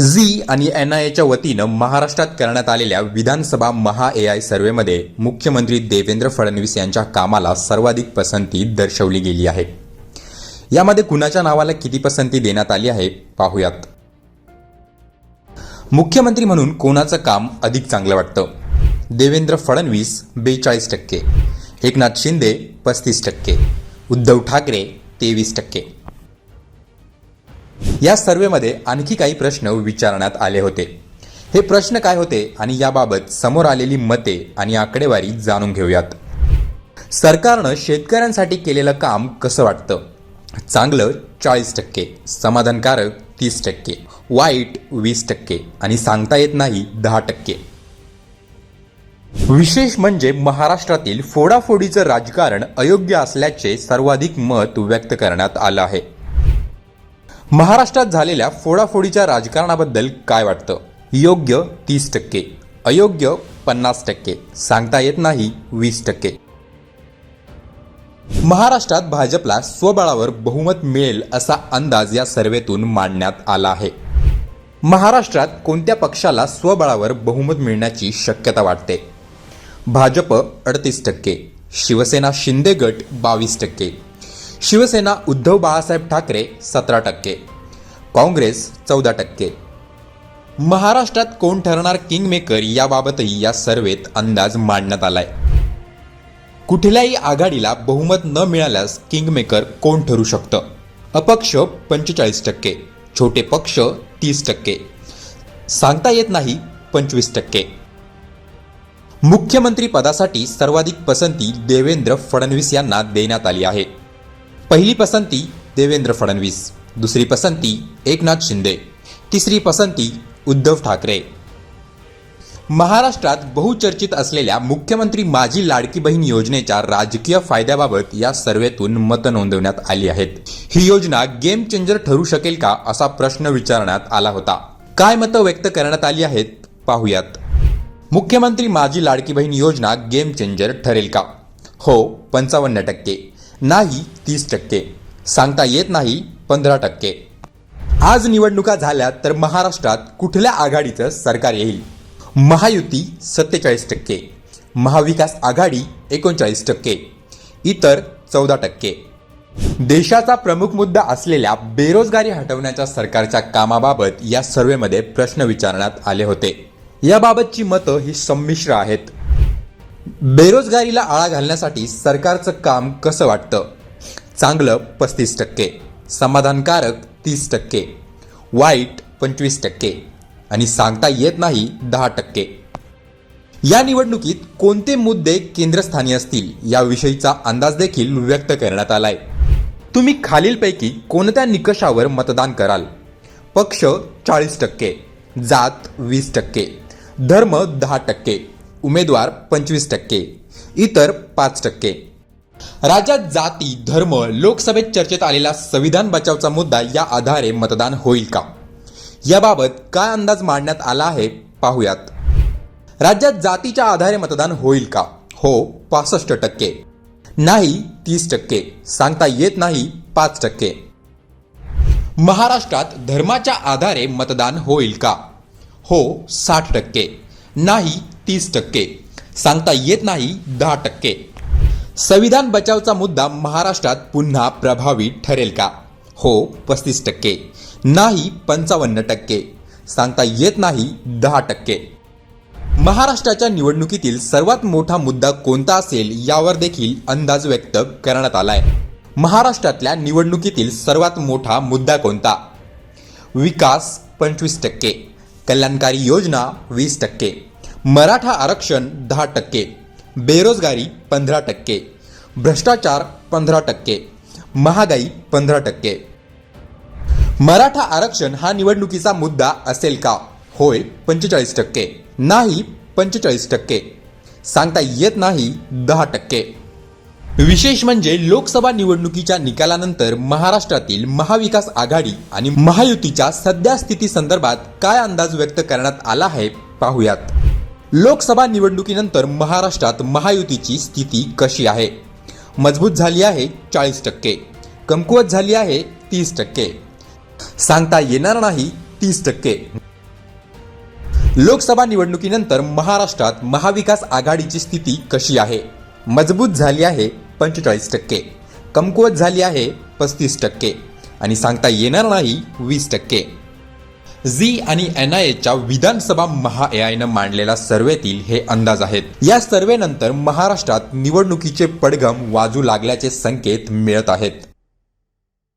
Zee आणि N I एच्या वतीनं महाराष्ट्रात करण्यात आलेल्या विधानसभा महा ए आय सर्व्हेमध्ये मुख्यमंत्री देवेंद्र फडणवीस यांच्या कामाला सर्वाधिक पसंती दर्शवली गेली आहे. यामध्ये कुणाच्या नावाला किती पसंती देण्यात आली आहे पाहूयात. मुख्यमंत्री म्हणून कोणाचं काम अधिक चांगलं वाटतं? देवेंद्र फडणवीस बेचाळीस टक्के. एकनाथ शिंदे पस्तीस टक्के. उद्धव ठाकरे तेवीस टक्के. या सर्वेमध्ये आणखी काही प्रश्न विचारण्यात आले होते. हे प्रश्न काय होते आणि याबाबत समोर आलेली मते आणि आकडेवारी जाणून घेऊयात. सरकारनं शेतकऱ्यांसाठी केलेलं काम कसं वाटतं? चांगलं चाळीस टक्के समाधानकारक तीस टक्के वाईट वीस टक्के आणि सांगता येत नाही दहा टक्के. विशेष म्हणजे महाराष्ट्रातील फोडाफोडीचं राजकारण अयोग्य असल्याचे सर्वाधिक मत व्यक्त करण्यात आलं आहे. महाराष्ट्रात झालेल्या फोडाफोडीच्या राजकारणाबद्दल काय वाटतं? योग्य तीस टक्के अयोग्य पन्नास टक्के सांगता येत नाही वीस टक्के. महाराष्ट्रात भाजपला स्वबळावर बहुमत मिळेल असा अंदाज या सर्वेतून मांडण्यात आला आहे. महाराष्ट्रात कोणत्या पक्षाला स्वबळावर बहुमत मिळण्याची शक्यता वाटते? भाजप अडतीस टक्के शिवसेना शिंदे गट बावीस टक्के शिवसेना उद्धव बाळासाहेब ठाकरे सतरा टक्के. काँग्रेस चौदा टक्के. महाराष्ट्रात कोण ठरणार किंगमेकर याबाबतही या सर्वेत अंदाज मांडण्यात आलाय. कुठल्याही आघाडीला बहुमत न मिळाल्यास किंगमेकर कोण ठरू शकतं? अपक्ष पंचेचाळीस टक्के छोटे पक्ष तीस टक्के. सांगता येत नाही पंचवीस टक्के. मुख्यमंत्री पदासाठी सर्वाधिक पसंती देवेंद्र फडणवीस यांना देण्यात आली आहे. पहिली पसंती देवेंद्र फडणवीस दुसरी पसंती एकनाथ शिंदे तिसरी पसंती उद्धव ठाकरे. महाराष्ट्रात बहुचर्चित असलेल्या मुख्यमंत्री माझी लाडकी बहीण योजनेच्या राजकीय फायद्याबाबत या सर्वेतून मतं नोंदवण्यात आली आहेत. ही योजना गेम चेंजर ठरू शकेल का असा प्रश्न विचारण्यात आला होता. काय मतं व्यक्त करण्यात आली आहेत? पाहूयात. मुख्यमंत्री माझी लाडकी बहीण योजना गेम चेंजर ठरेल का? हो पंचावन्न टक्के. नाही तीस टक्के. सांगता येत नाही पंधरा टक्के. आज निवडणुका झाल्या तर महाराष्ट्रात कुठल्या आघाडीचं सरकार येईल? महायुती सत्तेचाळीस टक्के. महाविकास आघाडी एकोणचाळीस टक्के. इतर चौदा टक्के. देशाचा प्रमुख मुद्दा असलेल्या बेरोजगारी हटवण्याच्या सरकारच्या कामाबाबत या सर्वेमध्ये प्रश्न विचारण्यात आले होते. याबाबतची मतं ही संमिश्र आहेत. बेरोजगारीला आळा घालण्यासाठी सरकारचं काम कसं वाटतं? चांगलं पस्तीस टक्के समाधानकारक तीस टक्के वाईट पंचवीस टक्के आणि सांगता येत नाही दहा टक्के. या निवडणुकीत कोणते मुद्दे केंद्रस्थानी असतील याविषयीचा अंदाज देखील व्यक्त करण्यात आलाय. तुम्ही खालीलपैकी कोणत्या निकषावर मतदान कराल? पक्ष चाळीस टक्के जात वीस टक्के धर्म दहा टक्के उमेदवार पंचवीस टक्के इतर पाच टक्के. राज्यात जाती धर्म लोकसभेत चर्चेत आलेला संविधान बचावचा मुद्दा या आधारे मतदान होईल का? याबाबत काय अंदाज मांडण्यात आला आहे पाहूयात. राज्यात जातीच्या आधारे मतदान होईल का? हो पासष्ट टक्के. नाही तीस टक्के. सांगता येत नाही पाच टक्के. महाराष्ट्रात धर्माच्या आधारे मतदान होईल का? हो साठ टक्के. नाही तीस टक्के. सांगता येत नाही दहा टक्के. संविधान बचावचा मुद्दा महाराष्ट्रात पुन्हा प्रभावी ठरेल का? हो पस्तीस टक्के. नाही पंचावन्न टक्के. सांगता येत नाही दहा टक्के. महाराष्ट्राच्या निवडणुकीतील सर्वात मोठा मुद्दा कोणता असेल यावर देखील अंदाज व्यक्त करण्यात आलाय. महाराष्ट्रातल्या निवडणुकीतील सर्वात मोठा मुद्दा कोणता? विकास पंचवीस टक्के. कल्याणकारी योजना वीस टक्के मराठा आरक्षण दहा टक्के बेरोजगारी पंधरा टक्के भ्रष्टाचार पंधरा टक्के महागाई पंधरा टक्के. मराठा आरक्षण हा निवडणुकीचा मुद्दा असेल का? होय पंचेचाळीस टक्के. नाही पंचेचाळीस टक्के. सांगता येत नाही दहा टक्के. विशेष म्हणजे लोकसभा निवडणुकीच्या निकालानंतर महाराष्ट्रातील महाविकास आघाडी आणि महायुतीच्या सध्या स्थिती संदर्भात काय अंदाज व्यक्त करण्यात आला आहे पाहूयात. लोकसभा निवडणुकीनंतर महाराष्ट्रात महायुतीची स्थिती कशी आहे? मजबूत झाली आहे चाळीस टक्के. कमकुवत झाली आहे तीस टक्के. सांगता येणार नाही तीस टक्के. लोकसभा निवडणुकीनंतर महाराष्ट्रात महाविकास आघाडीची स्थिती कशी आहे? मजबूत झाली आहे पंचेचाळीस टक्के. कमकुवत झाली आहे पस्तीस टक्के. आणि सांगता येणार नाही वीस टक्के. झी आणि एन आय एच्या विधानसभा महा ए आयनं मांडलेल्या सर्वेतील हे अंदाज आहेत. या सर्वेनंतर महाराष्ट्रात निवडणुकीचे पडघम वाजू लागल्याचे संकेत मिळत आहेत.